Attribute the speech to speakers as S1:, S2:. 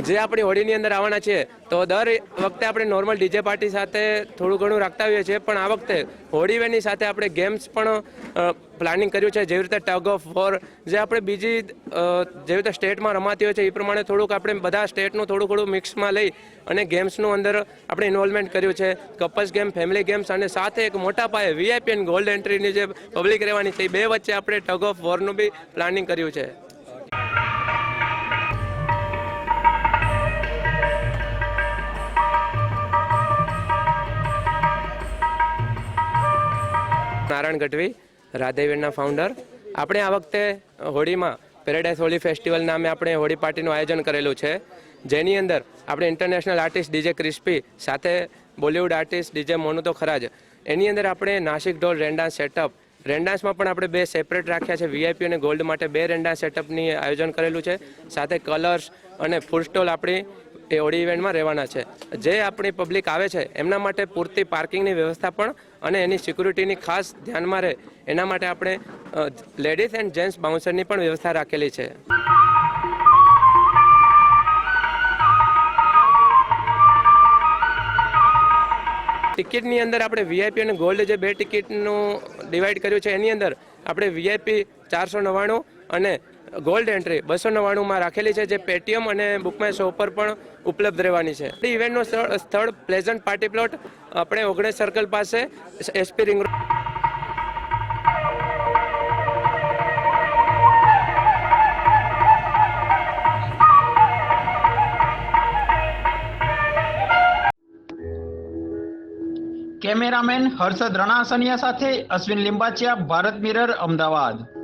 S1: જે આપણી હોળીની અંદર આવવાના છે, તો દર વખતે આપણે નોર્મલ ડીજે પાર્ટી સાથે થોડું ઘણું રાખતા હોઈએ છીએ, પણ આ વખતે હોળી વેની સાથે આપણે ગેમ્સ પણ પ્લાનિંગ કર્યું છે. જેવી રીતે ટગ ઓફ વોર જે આપણે બીજી જેવી રીતે સ્ટેટમાં રમાતી હોય છે, એ પ્રમાણે થોડુંક આપણે બધા સ્ટેટનું થોડું થોડું મિક્સમાં લઈ અને ગેમ્સનું અંદર આપણે ઇન્વોલ્વમેન્ટ કર્યું છે. કપલ્સ ગેમ ફેમિલી ગેમ્સ અને સાથે એક મોટા પાયે વીઆઈપી અને ગોલ્ડ એન્ટ્રીની જે પબ્લિક રહેવાની છે, એ બે વચ્ચે આપણે ટગ ઓફ વોરનું બી પ્લાનિંગ કર્યું છે. નારાયણ ગઢવી, રાધેવીરના ફાઉન્ડર આપણે આ વખતે હોળીમાં પેરેડાઇઝ હોળી ફેસ્ટિવલ નામે આપણે હોળી પાર્ટીનું આયોજન કરેલું છે. જેની અંદર આપણે ઇન્ટરનેશનલ આર્ટિસ્ટ ડીજે ક્રિસ્પી, સાથે બોલિવૂડ આર્ટિસ્ટ ડીજે મોનુ તો ખરા જ એની અંદર આપણે નાસિક ઢોલ રેન્ડાન્સ સેટઅપ રેન્ડાન્સમાં પણ આપણે બે સેપરેટ રાખ્યા છે. વીઆઈપી અને ગોલ્ડ માટે બે રેન્ડાન્સ સેટઅપની આયોજન કરેલું છે. સાથે કલર્સ અને ફૂડ સ્ટોલ આપણી એ હોળી ઇવેન્ટમાં રહેવાના છે. જે આપણી પબ્લિક આવે છે, એમના માટે પૂરતી પાર્કિંગની વ્યવસ્થા પણ અને એની સિક્યુરિટીની ખાસ ધ્યાનમાં રહે. એના માટે આપણે લેડીઝ એન્ડ જેન્ટ્સ બાઉન્સરની પણ વ્યવસ્થા રાખેલી છે. ટિકિટની અંદર આપણે વીઆઈપી અને ગોલ્ડ જે બે ટિકિટનું ડિવાઈડ કર્યું છે, એની અંદર આપણે વીઆઈપી ચારસો નવ્વાણું અને ગોલ્ડ એન્ટ્રી બસો નવ્વાણુંમાં રાખેલી છે જે પેટીએમ અને બુકમાય શો પર પણ ઉપલબ્ધ રહેવાની છે. ઇવેન્ટનું સ્થળ સ્થળ પ્લેઝન્ટ પાર્ટી પ્લોટ આપણે ઓગણીસ સર્કલ પાસે SP ring
S2: cameraman Harshad Ranasaniya સાથે અશ્વિન લિંબાચિયા, ભારત મિરર, અમદાવાદ.